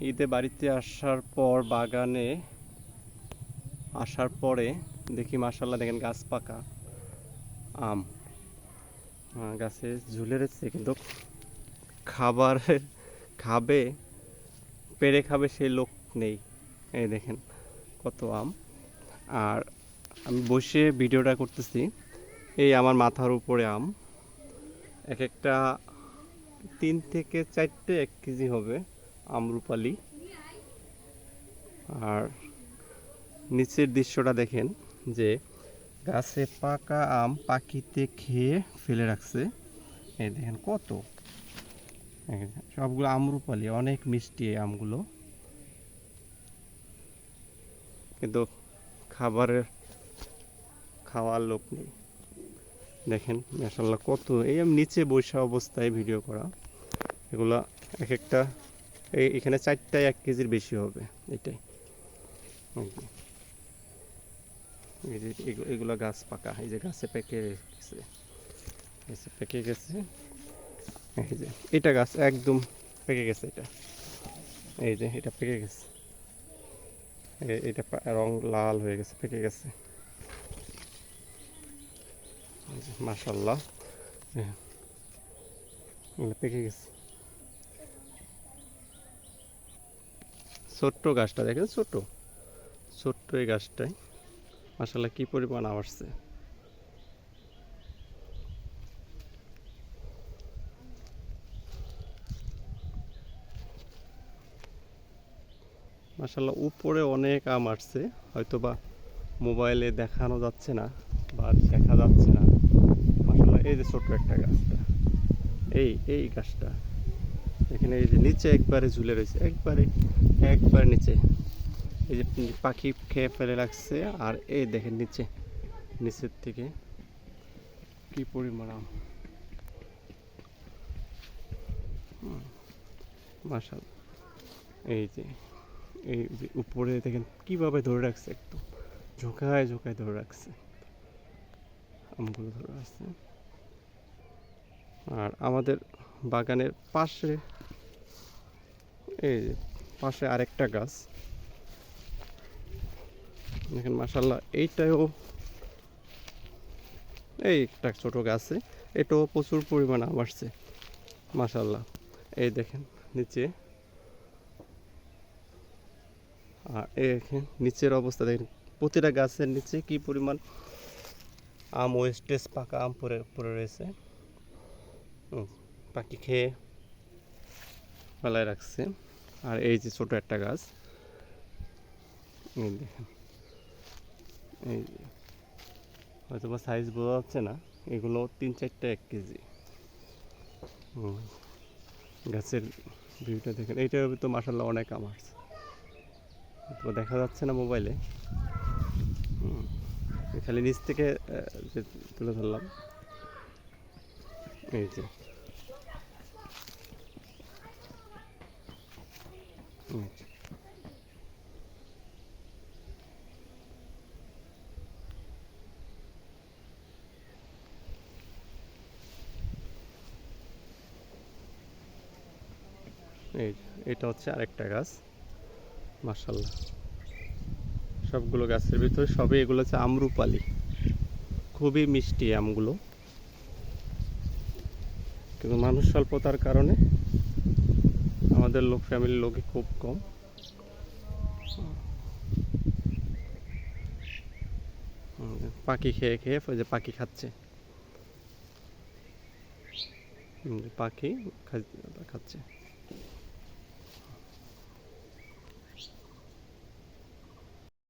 ঈদে বাড়িতে আসার পর বাগানে আসার পরে দেখি মাসাল্লাহ দেখেন গাছ পাকা, আম। গাছে ঝুলে রয়েছে কিন্তু খাবার খাবে পেরে খাবে সেই লোক নেই। এই দেখেন কত আম। আর আমি বসে ভিডিওটা করতেছি, এই আমার মাথার উপরে আম। এক একটা তিন থেকে চারটে এক কেজি হবে। আমরুপালি আর নিচের দৃশ্যটা দেখেন যে গাছে পাকা আম পাখিতে খেয়ে ফেলে রাখছে। এই দেখেন কত। সবগুলো আমরুপালি অনেক মিষ্টি এই আমগুলো। কিন্তু খাবারের খাওয়ার লোক নেই। দেখেন মাসাল্লাহ কত। এই আমি নিচে বসা অবস্থায় ভিডিও করা। এগুলা এক একটা এখানে চারটায় এক কেজির বেশি হবে, এটাই। এগুলা গাছ পাকা, এই যে গাছে পেকে গেছে যে পেকে গেছে। এই যে, এটা গাছ একদম পেকে গেছে এটা। এই যে, এটা পেকে গেছে। এটা রং লাল হয়ে গেছে, পেকে গেছে। মাশাল্লাহ পেকে গেছে। ছোট্ট গাছটা, দেখেন ছোট ছোট্ট এই গাছটায় মাসাল্লাহ কি পরিমাণ আসছে। মাসাল্লাহ উপরে অনেক আম আসছে। হয়তো বা মোবাইলে দেখানো যাচ্ছে না বা দেখা যাচ্ছে না। মাসাল্লাহ এই যে ছোট্ট একটা গাছটা। এই এই গাছটা। এখানে এই যে নিচে একবারে ঝুলে রয়েছে, একবারে, একবার নিচে। এই যে পাখি খেয়ে ফেলে রাখছে, আর এই দেখেন নিচে, নিচের থেকে কি পরিমাণ মাসাল এই যে এই যে উপরে দেখেন কীভাবে ধরে রাখছে, একদম ঝোঁকায় ঝোঁকায় ধরে রাখছে। আমগুলো ধরে রাখছে। আর আমাদের বাগানের পাশে, এই পাশে আরেকটা গাছ। দেখেন মাসাল্লাহ এইটাও, এই একটা ছোট গাছে, এটাও প্রচুর পরিমাণ আম আসছে মাসাল্লাহ এই দেখেন, নিচে। আর দেখেন, নিচের অবস্থা দেখেন, প্রতিটা গাছের নিচে কি পরিমাণ আম, ওয়েস্টেজ পাকা আম পরে পড়ে রয়েছে। পাখি খেয়ে ফেলায় রাখছে। আর এই যে ছোট একটা গাছ। এই দেখেন। এই হয়তো বা সাইজ বোঝা যাচ্ছে না। এগুলো তিন চারটা এক কেজি। গাছের ভিউটা দেখেন। এইটার তো মাসাল্লাহ অনেক আমার হয়তো দেখা যাচ্ছে না মোবাইলে খালি নিচ থেকে তুলে ধরলাম। এই যে। হুম। এই এটা হচ্ছে আরেকটা গাছ। মার্শাল্লাহ সবগুলো গাছের ভিতরে সবই এগুলো হচ্ছে আমরুপালি। খুবই মিষ্টি আমগুলো। কিন্তু মানুষ স্বল্পতার কারণে আমাদের লোক ফ্যামিলির লোকই খুব কম। পাখি খেয়ে খেয়ে, ওই যে পাখি খাচ্ছে। পাখি খাচ্ছে।